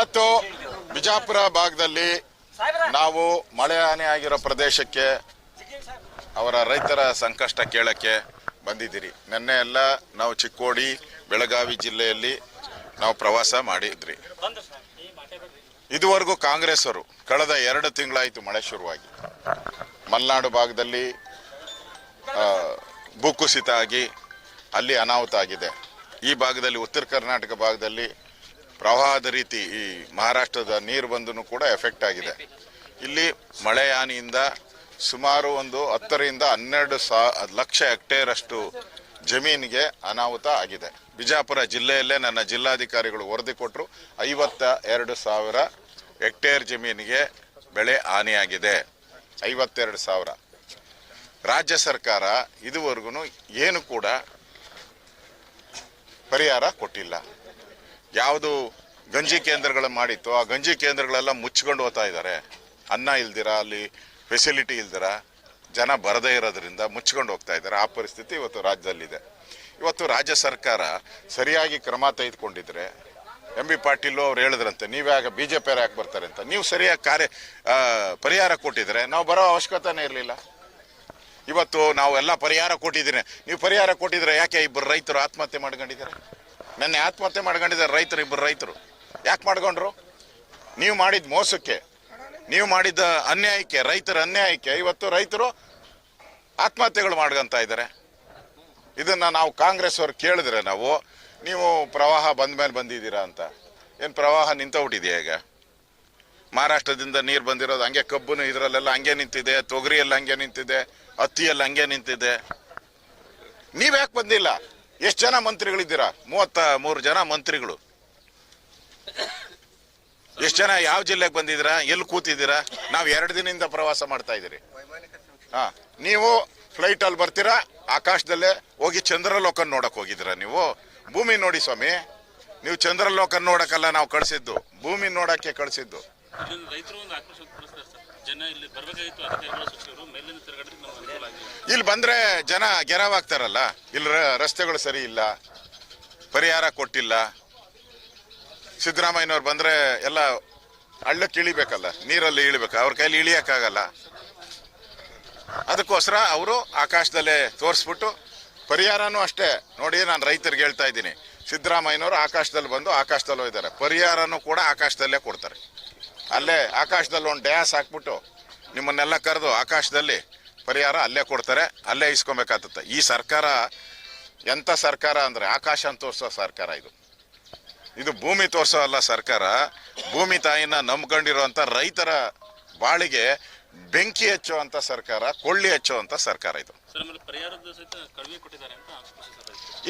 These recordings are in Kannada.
ಇವತ್ತು ಬಿಜಾಪುರ ಭಾಗದಲ್ಲಿ ನಾವು ಮಳೆ ಹಾನಿ ಆಗಿರೋ ಪ್ರದೇಶಕ್ಕೆ ಅವರ ರೈತರ ಸಂಕಷ್ಟ ಕೇಳಕ್ಕೆ ಬಂದಿದ್ದೀರಿ. ನಿನ್ನೆ ಎಲ್ಲ ನಾವು ಚಿಕ್ಕೋಡಿ, ಬೆಳಗಾವಿ ಜಿಲ್ಲೆಯಲ್ಲಿ ನಾವು ಪ್ರವಾಸ ಮಾಡಿದ್ರಿ. ಇದುವರೆಗೂ ಕಾಂಗ್ರೆಸ್ ಅವರು ಕಳೆದ ಎರಡು ತಿಂಗಳಾಯಿತು ಮಳೆ ಶುರುವಾಗಿ. ಮಲೆನಾಡು ಭಾಗದಲ್ಲಿ ಭೂಕುಸಿತ ಆಗಿ ಅಲ್ಲಿ ಅನಾಹುತ ಆಗಿದೆ. ಈ ಭಾಗದಲ್ಲಿ ಉತ್ತರ ಕರ್ನಾಟಕ ಭಾಗದಲ್ಲಿ ಪ್ರವಾಹದ ರೀತಿ ಈ ಮಹಾರಾಷ್ಟ್ರದ ನೀರು ಬಂದೂ ಕೂಡ ಎಫೆಕ್ಟ್ ಆಗಿದೆ. ಇಲ್ಲಿ ಮಳೆ ಹಾನಿಯಿಂದ ಸುಮಾರು ಒಂದು ಹತ್ತರಿಂದ ಹನ್ನೆರಡು ಸಾ ಲಕ್ಷ ಹೆಕ್ಟೇರಷ್ಟು ಜಮೀನಿಗೆ ಅನಾಹುತ ಆಗಿದೆ. ಬಿಜಾಪುರ ಜಿಲ್ಲೆಯಲ್ಲೇ ನನ್ನ ಜಿಲ್ಲಾಧಿಕಾರಿಗಳು ವರದಿ ಕೊಟ್ಟರು ಐವತ್ತ ಎರಡು ಸಾವಿರ ಹೆಕ್ಟೇರ್ ಜಮೀನಿಗೆ ಬೆಳೆ ಹಾನಿಯಾಗಿದೆ. ಐವತ್ತೆರಡು ಸಾವಿರ. ರಾಜ್ಯ ಸರ್ಕಾರ ಇದುವರೆಗೂ ಏನು ಕೂಡ ಪರಿಹಾರ ಕೊಟ್ಟಿಲ್ಲ. ಯಾವುದು ಗಂಜಿ ಕೇಂದ್ರಗಳನ್ನು ಮಾಡಿತ್ತು, ಆ ಗಂಜಿ ಕೇಂದ್ರಗಳೆಲ್ಲ ಮುಚ್ಕೊಂಡು ಹೋಗ್ತಾ ಇದ್ದಾರೆ. ಅನ್ನ ಇಲ್ದಿರ, ಅಲ್ಲಿ ಫೆಸಿಲಿಟಿ ಇಲ್ದಿರ, ಜನ ಬರದೇ ಇರೋದ್ರಿಂದ ಮುಚ್ಕೊಂಡು ಹೋಗ್ತಾ ಇದ್ದಾರೆ. ಆ ಪರಿಸ್ಥಿತಿ ಇವತ್ತು ರಾಜ್ಯದಲ್ಲಿದೆ. ಇವತ್ತು ರಾಜ್ಯ ಸರ್ಕಾರ ಸರಿಯಾಗಿ ಕ್ರಮ ತೆಗೆದುಕೊಂಡಿದ್ರೆ, ಎಂ ಬಿ ಪಾಟೀಲು ಅವ್ರು ಹೇಳಿದ್ರಂತೆ ನೀವ್ಯಾಗ ಬಿ ಜೆ ಪಿ ಯಾಕೆ ಬರ್ತಾರೆ ಅಂತ. ನೀವು ಸರಿಯಾಗಿ ಕಾರ್ಯ ಪರಿಹಾರ ಕೊಟ್ಟಿದ್ರೆ ನಾವು ಬರೋ ಅವಶ್ಯಕತೆನೇ ಇರಲಿಲ್ಲ. ಇವತ್ತು ನಾವು ಎಲ್ಲ ಪರಿಹಾರ ಕೊಟ್ಟಿದ್ದೀನಿ. ನೀವು ಪರಿಹಾರ ಕೊಟ್ಟಿದ್ರೆ ಯಾಕೆ ಇಬ್ಬರು ರೈತರು ಆತ್ಮಹತ್ಯೆ ಮಾಡ್ಕೊಂಡಿದ್ದಾರೆ? ನೆನ್ನೆ ಆತ್ಮಹತ್ಯೆ ಮಾಡ್ಕೊಂಡಿದ್ದಾರೆ ರೈತರು ಇಬ್ಬರು ರೈತರು. ಯಾಕೆ ಮಾಡ್ಕೊಂಡ್ರು? ನೀವು ಮಾಡಿದ ಮೋಸಕ್ಕೆ, ನೀವು ಮಾಡಿದ ಅನ್ಯಾಯಕ್ಕೆ, ರೈತರ ಅನ್ಯಾಯಕ್ಕೆ ಇವತ್ತು ರೈತರು ಆತ್ಮಹತ್ಯೆಗಳು ಮಾಡ್ಕೊಂತ ಇದ್ದಾರೆ. ಇದನ್ನ ನಾವು ಕಾಂಗ್ರೆಸ್ ಅವ್ರು ಕೇಳಿದ್ರೆ ನಾವು, ನೀವು ಪ್ರವಾಹ ಬಂದ ಮೇಲೆ ಬಂದಿದ್ದೀರಾ ಅಂತ. ಏನು ಪ್ರವಾಹ ನಿಂತೋಗ್ಬಿಟ್ಟಿದೆಯಾ ಈಗ? ಮಹಾರಾಷ್ಟ್ರದಿಂದ ನೀರು ಬಂದಿರೋದು ಹಂಗೆ ಕಬ್ಬುನು ಇದರಲ್ಲೆಲ್ಲ ಹಂಗೆ ನಿಂತಿದೆ, ತೊಗರಿಯಲ್ಲಿ ಹಂಗೆ ನಿಂತಿದೆ, ಹತ್ತಿಯಲ್ಲಿ ಹಂಗೆ ನಿಂತಿದೆ. ನೀವ್ಯಾಕೆ ಬಂದಿಲ್ಲ? ಎಷ್ಟು ಜನ ಮಂತ್ರಿಗಳಿದ್ದೀರಾ? ಮೂವತ್ತ ಮೂರು ಜನ ಮಂತ್ರಿಗಳು. ಎಷ್ಟು ಜನ ಯಾವ ಜಿಲ್ಲೆಗೆ ಬಂದಿದ್ದೀರಾ? ಎಲ್ಲಿ ಕೂತಿದ್ದೀರಾ? ನಾವು ಎರಡು ದಿನದಿಂದ ಪ್ರವಾಸ ಮಾಡ್ತಾ ಇದ್ದೀರಿ. ಹಾ, ನೀವು ಫ್ಲೈಟ್ ಅಲ್ಲಿ ಬರ್ತೀರಾ? ಆಕಾಶದಲ್ಲೇ ಹೋಗಿ ಚಂದ್ರಲೋಕನ ನೋಡಕ್ ಹೋಗಿದ್ದೀರಾ ನೀವು? ಭೂಮಿ ನೋಡಿ ಸ್ವಾಮಿ. ನೀವು ಚಂದ್ರಲೋಕನ್ ನೋಡಕ್ಕಲ್ಲ ನಾವು ಕಳಿಸಿದ್ದು. ಭೂಮಿ ನೋಡಕ್ಕೆ ಕಳಿಸಿದ್ದು. ಇಲ್ಲಿ ಬಂದ್ರೆ ಜನ ಗೆರವಾಗ್ತಾರಲ್ಲ, ಇಲ್ಲಿ ರಸ್ತೆಗಳು ಸರಿ ಇಲ್ಲ, ಪರಿಹಾರ ಕೊಟ್ಟಿಲ್ಲ. ಸಿದ್ದರಾಮಯ್ಯನವ್ರು ಬಂದ್ರೆ ಎಲ್ಲ ಹಳ್ಳಕ್ಕೆ ಇಳಿಬೇಕಲ್ಲ ನೀರಲ್ಲಿ ಇಳಿಬೇಕು, ಅವ್ರ ಕೈಲಿ ಇಳಿಯಕ್ಕಾಗಲ್ಲ. ಅದಕ್ಕೋಸ್ಕರ ಅವರು ಆಕಾಶದಲ್ಲೇ ತೋರಿಸ್ಬಿಟ್ಟು ಪರಿಹಾರನೂ ಅಷ್ಟೇ. ನೋಡಿ, ನಾನು ರೈತರಿಗೆ ಹೇಳ್ತಾ ಇದ್ದೀನಿ, ಸಿದ್ದರಾಮಯ್ಯನವರು ಆಕಾಶದಲ್ಲಿ ಬಂದು ಆಕಾಶದಲ್ಲೂ ಇದ್ದಾರೆ, ಪರಿಹಾರನೂ ಕೂಡ ಆಕಾಶದಲ್ಲೇ ಕೊಡ್ತಾರೆ. ಅಲ್ಲೇ ಆಕಾಶದಲ್ಲಿ ಒಂದು ಡ್ಯಾಸ್ ಹಾಕ್ಬಿಟ್ಟು ನಿಮ್ಮನ್ನೆಲ್ಲ ಕರೆದು ಆಕಾಶದಲ್ಲಿ ಪರಿಹಾರ ಅಲ್ಲೇ ಕೊಡ್ತಾರೆ ಅಲ್ಲೇ ಇಸ್ಕೊಬೇಕಾಗ್ತದೆ ಈ ಸರ್ಕಾರ ಎಂಥ ಸರ್ಕಾರ ಅಂದರೆ ಆಕಾಶ ಅಂತ ತೋರಿಸೋ ಸರ್ಕಾರ ಇದು. ಇದು ಭೂಮಿ ತೋರಿಸೋ ಅಲ್ಲ ಸರ್ಕಾರ ಭೂಮಿ ತಾಯಿನ ನಂಬ್ಕೊಂಡಿರುವಂಥ ರೈತರ ಬಾಳಿಗೆ ಬೆಂಕಿ ಹಚ್ಚುವಂಥ ಸರ್ಕಾರ ಕೊಳ್ಳಿ ಹಚ್ಚುವಂಥ ಸರ್ಕಾರ ಇದು.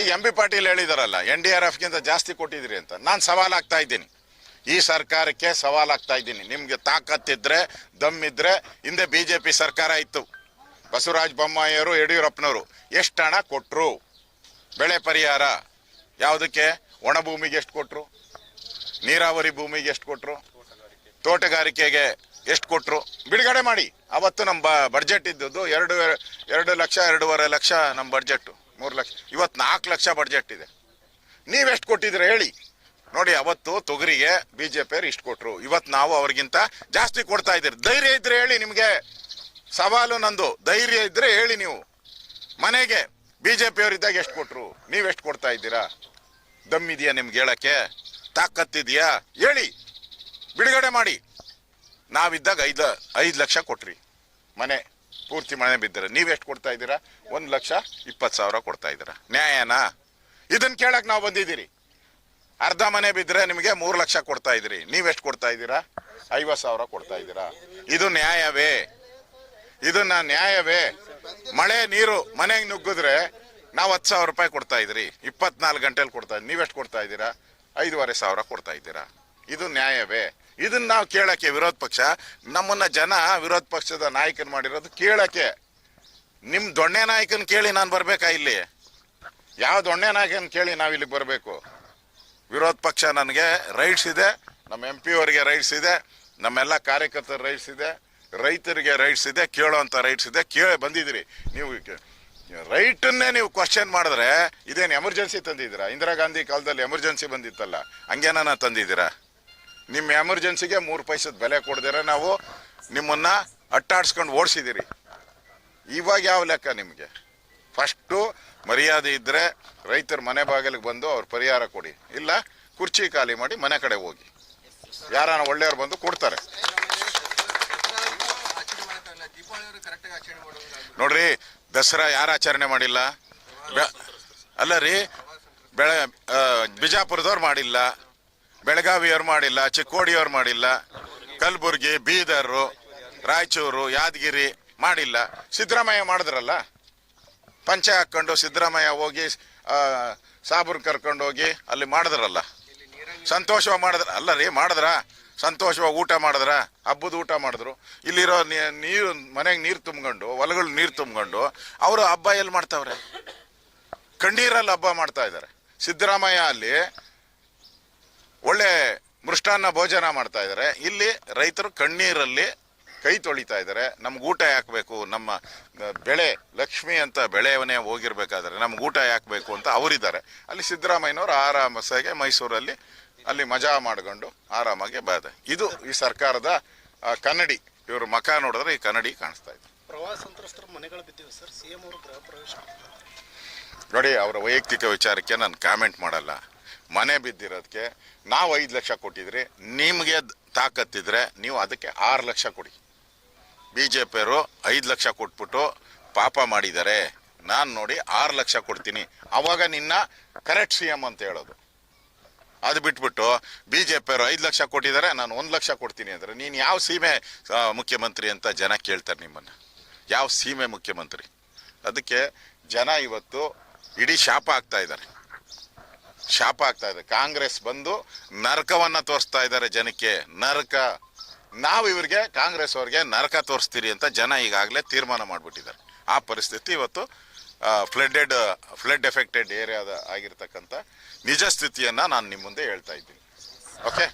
ಈಗ ಎಂ ಬಿ ಪಾಟೀಲ್ ಹೇಳಿದಾರಲ್ಲ ಎನ್ ಡಿ ಆರ್ ಎಫ್ಗಿಂತ ಜಾಸ್ತಿ ಕೊಟ್ಟಿದ್ರಿ ಅಂತ. ನಾನು ಸವಾಲಾಗ್ತಾ ಇದ್ದೀನಿ. ಈ ಸರ್ಕಾರಕ್ಕೆ ಸವಾಲಾಗ್ತಾ ಇದ್ದೀನಿ. ನಿಮಗೆ ತಾಕತ್ತಿದ್ರೆ ದಮ್ಮಿದ್ರೆ ಹಿಂದೆ ಬಿ ಜೆ ಪಿ ಸರ್ಕಾರ ಇತ್ತು. ಬಸವರಾಜ ಬೊಮ್ಮಾಯಿಯವರು, ಯಡಿಯೂರಪ್ಪನವರು ಎಷ್ಟು ಹಣ ಕೊಟ್ಟರು ಬೆಳೆ ಪರಿಹಾರ ಯಾವುದಕ್ಕೆ? ಒಣ ಭೂಮಿಗೆ ಎಷ್ಟು ಕೊಟ್ಟರು ನೀರಾವರಿ ಭೂಮಿಗೆ ಎಷ್ಟು ಕೊಟ್ಟರು ತೋಟಗಾರಿಕೆಗೆ ಎಷ್ಟು ಕೊಟ್ಟರು ಬಿಡುಗಡೆ ಮಾಡಿ. ಅವತ್ತು ನಮ್ಮ ಬಡ್ಜೆಟ್ ಇದ್ದದ್ದು ಎರಡು ಎರಡು ಲಕ್ಷ, ಎರಡೂವರೆ ಲಕ್ಷ ನಮ್ಮ ಬಡ್ಜೆಟ್ಟು ಮೂರು ಲಕ್ಷ, ಇವತ್ತು ನಾಲ್ಕು ಲಕ್ಷ ಬಡ್ಜೆಟ್ ಇದೆ. ನೀವೆಷ್ಟು ಕೊಟ್ಟಿದ್ರೆ ಹೇಳಿ. ನೋಡಿ, ಅವತ್ತು ತೊಗರಿಗೆ ಬಿ ಜೆ ಪಿಯವ್ರು ಇಷ್ಟು ಕೊಟ್ರು. ಇವತ್ತು ನಾವು ಅವ್ರಿಗಿಂತ ಜಾಸ್ತಿ ಕೊಡ್ತಾ ಇದ್ದೀರಿ. ಧೈರ್ಯ ಇದ್ರೆ ಹೇಳಿ ನಿಮಗೆ. ಸವಾಲು ನಂದು. ಧೈರ್ಯ ಇದ್ರೆ ಹೇಳಿ ನೀವು. ಮನೆಗೆ ಬಿ ಜೆ ಇದ್ದಾಗ ಎಷ್ಟು ಕೊಟ್ಟರು ನೀವೆಷ್ಟು ಕೊಡ್ತಾ ಇದ್ದೀರಾ? ದಮ್ ಇದೆಯಾ ನಿಮ್ಗೆ ಹೇಳಕ್ಕೆ? ತಾಕತ್ತಿದೆಯಾ ಹೇಳಿ. ಬಿಡುಗಡೆ ಮಾಡಿ. ನಾವಿದ್ದಾಗ ಐದು ಐದು ಲಕ್ಷ ಕೊಟ್ರಿ. ಮನೆ, ಪೂರ್ತಿ ಮನೆ ಬಿದ್ದರೆ. ನೀವೆಷ್ಟು ಕೊಡ್ತಾ ಇದ್ದೀರಾ? ಒಂದು ಲಕ್ಷ ಇಪ್ಪತ್ತು ಸಾವಿರ ಕೊಡ್ತಾ ಇದ್ದೀರಾ. ನ್ಯಾಯನಾ? ಇದನ್ನು ಕೇಳಕ್ಕೆ ನಾವು ಬಂದಿದ್ದೀರಿ. ಅರ್ಧ ಮನೆ ಬಿದ್ದರೆ ನಿಮಗೆ ಮೂರು ಲಕ್ಷ ಕೊಡ್ತಾ ನೀವು ನೀವೆಷ್ಟು ಕೊಡ್ತಾ ಇದ್ದೀರಾ? ಐವತ್ತು ಸಾವಿರ ಕೊಡ್ತಾ ಇದ್ದೀರಾ? ಇದು ನ್ಯಾಯವೇ? ಇದನ್ನ ನ್ಯಾಯವೇ? ಮಳೆ, ನೀರು, ಮನೆಗೆ ನುಗ್ಗಿದ್ರೆ ನಾವು ಹತ್ತು ಸಾವಿರ ರೂಪಾಯಿ ಕೊಡ್ತಾ ಇದ್ರಿ. ಇಪ್ಪತ್ನಾಲ್ಕು ಗಂಟೆಲಿ ಕೊಡ್ತಾ ಇದ್ದೀರಿ ನೀವೆಷ್ಟು ಕೊಡ್ತಾ ಇದ್ದೀರಾ? ಐದೂವರೆ ಸಾವಿರ ಕೊಡ್ತಾ ಇದ್ದೀರಾ? ಇದು ನ್ಯಾಯವೇ? ಇದನ್ನ ನಾವು ಕೇಳಕ್ಕೆ ವಿರೋಧ ಪಕ್ಷ, ನಮ್ಮನ್ನ ಜನ ವಿರೋಧ ಪಕ್ಷದ ನಾಯಕನ್ ಮಾಡಿರೋದು ಕೇಳಕ್ಕೆ. ನಿಮ್ಮ ದೊಣ್ಣೆ ನಾಯಕನ ಕೇಳಿ ನಾನು ಬರಬೇಕಾ ಇಲ್ಲಿ? ಯಾವ ದೊಣ್ಣೆ ನಾಯಕನ ಕೇಳಿ ನಾವು ಇಲ್ಲಿಗೆ ಬರಬೇಕು? ವಿರೋಧ ಪಕ್ಷ ನನಗೆ ರೈಟ್ಸ್ ಇದೆ, ನಮ್ಮ ಎಂ ಪಿ ಅವರಿಗೆ ರೈಟ್ಸ್ ಇದೆ, ನಮ್ಮೆಲ್ಲ ಕಾರ್ಯಕರ್ತರ ರೈಟ್ಸ್ ಇದೆ, ರೈತರಿಗೆ ರೈಟ್ಸ್ ಇದೆ ಕೇಳೋವಂಥ ರೈಟ್ಸ್ ಇದೆ, ಕೇಳಿ ಬಂದಿದ್ದೀರಿ. ನೀವು ರೈಟನ್ನೇ ನೀವು ಕ್ವಶನ್ ಮಾಡಿದ್ರೆ ಇದೇನು ಎಮರ್ಜೆನ್ಸಿ ತಂದಿದ್ದೀರಾ? ಇಂದಿರಾ ಗಾಂಧಿ ಕಾಲದಲ್ಲಿ ಎಮರ್ಜೆನ್ಸಿ ಬಂದಿತ್ತಲ್ಲ ಹಂಗೇನ ತಂದಿದ್ದೀರಾ? ನಿಮ್ಮ ಎಮರ್ಜೆನ್ಸಿಗೆ ಮೂರು ಪೈಸದ ಬೆಲೆ ಕೊಡ್ದಿರ, ನಾವು ನಿಮ್ಮನ್ನು ಅಟ್ಟಾಡ್ಸ್ಕೊಂಡು ಓಡಿಸಿದ್ದೀರಿ. ಇವಾಗ ಯಾವ ಲೆಕ್ಕ ನಿಮಗೆ? ಫಸ್ಟು ಮರ್ಯಾದೆ ಇದ್ದರೆ ರೈತರ ಮನೆ ಬಾಗಿಲಿಗೆ ಬಂದು ಅವ್ರ ಪರಿಹಾರ ಕೊಡಿ. ಇಲ್ಲ, ಕುರ್ಚಿ ಖಾಲಿ ಮಾಡಿ ಮನೆ ಕಡೆ ಹೋಗಿ. ಯಾರನ್ನ ಒಳ್ಳೆಯವ್ರು ಬಂದು ಕೊಡ್ತಾರೆ. ನೋಡ್ರಿ, ದಸರಾ ಯಾರು ಆಚರಣೆ ಮಾಡಿಲ್ಲ? ಅಲ್ಲ ರೀ, ಬೆಳೆ ಬಿಜಾಪುರದವ್ರು ಮಾಡಿಲ್ಲ, ಬೆಳಗಾವಿಯವ್ರು ಮಾಡಿಲ್ಲ, ಚಿಕ್ಕೋಡಿಯವ್ರು ಮಾಡಿಲ್ಲ, ಕಲಬುರ್ಗಿ, ಬೀದರು, ರಾಯಚೂರು, ಯಾದಗಿರಿ ಮಾಡಿಲ್ಲ. ಸಿದ್ದರಾಮಯ್ಯ ಮಾಡಿದ್ರಲ್ಲ? ಪಂಚೆ ಹಾಕ್ಕೊಂಡು ಸಿದ್ದರಾಮಯ್ಯ ಹೋಗಿ ಸಾಬ್ರು ಕರ್ಕೊಂಡು ಹೋಗಿ ಅಲ್ಲಿ ಮಾಡಿದ್ರಲ್ಲ. ಸಂತೋಷವಾಗಿ ಮಾಡಿದ್ರ, ಅಲ್ಲ ರೀ, ಮಾಡಿದ್ರ. ಸಂತೋಷವಾಗಿ ಊಟ ಮಾಡಿದ್ರ, ಹಬ್ಬದ ಊಟ ಮಾಡಿದ್ರು. ಇಲ್ಲಿರೋ ನೀರು, ಮನೆಗೆ ನೀರು ತುಂಬ್ಕೊಂಡು, ಹೊಲಗಳು ನೀರು ತುಂಬ್ಕೊಂಡು, ಅವರು ಹಬ್ಬ ಎಲ್ಲಿ ಮಾಡ್ತಾವ್ರೆ? ಕಣ್ಣೀರಲ್ಲಿ ಹಬ್ಬ ಮಾಡ್ತಾ ಇದ್ದಾರೆ ಸಿದ್ದರಾಮಯ್ಯ ಅಲ್ಲಿ ಒಳ್ಳೆ ಮೃಷ್ಟಾನ್ನ ಭೋಜನ ಮಾಡ್ತಾ ಇದ್ದಾರೆ ಇಲ್ಲಿ ರೈತರು ಕಣ್ಣೀರಲ್ಲಿ ಕೈ ತೊಳಿತಾ ಇದ್ದಾರೆ. ನಮ್ಗೆ ಊಟ ಯಾಕಬೇಕು? ನಮ್ಮ ಬೆಳೆ ಲಕ್ಷ್ಮಿ ಅಂತ ಬೆಳೆಯವನೇ ಹೋಗಿರ್ಬೇಕಾದ್ರೆ ನಮ್ಗೆ ಊಟ ಯಾಕಬೇಕು ಅಂತ ಅವರಿದ್ದಾರೆ. ಅಲ್ಲಿ ಸಿದ್ದರಾಮಯ್ಯನವರು ಆರಾಮಸಾಗೆ ಮೈಸೂರಲ್ಲಿ ಅಲ್ಲಿ ಮಜಾ ಮಾಡ್ಕೊಂಡು ಆರಾಮಾಗಿ ಬಾದ. ಇದು ಈ ಸರ್ಕಾರದ ಕನ್ನಡಿ. ಇವರು ಮಖ ನೋಡಿದ್ರೆ ಈ ಕನ್ನಡಿ ಕಾಣಿಸ್ತಾ ಇದೆ. ಪ್ರವಾಹ ಸಂತ್ರಸ್ತರ ಮನೆಗಳು ಬಿದ್ದಿವೆ ಸರ್. ಸಿಎಂ ಅವರು ಗೃಹ ಪ್ರವೇಶ ನೋಡಿ ಅವರ ವೈಯಕ್ತಿಕ ವಿಚಾರಕ್ಕೆ ನಾನು ಕಾಮೆಂಟ್ ಮಾಡಲ್ಲ. ಮನೆ ಬಿದ್ದಿರೋದಕ್ಕೆ ನಾವು ಐದು ಲಕ್ಷ ಕೊಟ್ಟಿದ್ರಿ. ನಿಮಗೆ ತಾಕತ್ತಿದ್ರೆ ನೀವು ಅದಕ್ಕೆ ಆರು ಲಕ್ಷ ಕೊಡಿ. ಬಿ ಜೆ ಪಿಯವರು ಐದು ಲಕ್ಷ ಕೊಟ್ಬಿಟ್ಟು ಪಾಪ ಮಾಡಿದ್ದಾರೆ. ನಾನು ನೋಡಿ ಆರು ಲಕ್ಷ ಕೊಡ್ತೀನಿ. ಅವಾಗ ನಿನ್ನ ಕರೆಕ್ಟ್ ಸಿ ಎಂ ಅಂತ ಹೇಳೋದು. ಅದು ಬಿಟ್ಬಿಟ್ಟು ಬಿ ಜೆ ಪಿಯವರು ಐದು ಲಕ್ಷ ಕೊಟ್ಟಿದ್ದಾರೆ, ನಾನು ಒಂದು ಲಕ್ಷ ಕೊಡ್ತೀನಿ ಅಂದರೆ ನೀನು ಯಾವ ಸೀಮೆ ಮುಖ್ಯಮಂತ್ರಿ ಅಂತ ಜನ ಕೇಳ್ತಾರೆ ನಿಮ್ಮನ್ನು. ಯಾವ ಸೀಮೆ ಮುಖ್ಯಮಂತ್ರಿ? ಅದಕ್ಕೆ ಜನ ಇವತ್ತು ಇಡೀ ಶಾಪ ಆಗ್ತಾ ಇದ್ದಾರೆ. ಶಾಪ ಆಗ್ತಾ ಇದೆ. ಕಾಂಗ್ರೆಸ್ ಬಂದು ನರಕವನ್ನು ತೋರಿಸ್ತಾ ಇದ್ದಾರೆ ಜನಕ್ಕೆ. ನರಕ. ನಾವು ಇವರಿಗೆ ಕಾಂಗ್ರೆಸ್ ಅವ್ರಿಗೆ ನರಕ ತೋರಿಸ್ತೀರಿ ಅಂತ ಜನ ಈಗಾಗಲೇ ತೀರ್ಮಾನ ಮಾಡಿಬಿಟ್ಟಿದ್ದಾರೆ. ಆ ಪರಿಸ್ಥಿತಿ ಇವತ್ತು ಫ್ಲಡ್ಡೆಡ್ ಫ್ಲಡ್ ಎಫೆಕ್ಟೆಡ್ ಏರಿಯಾದ ಆಗಿರ್ತಕ್ಕಂಥ ನಿಜ ಸ್ಥಿತಿಯನ್ನ ನಾನು ನಿಮ್ಮ ಮುಂದೆ ಹೇಳ್ತಾ ಇದ್ದೀನಿ. ಓಕೆ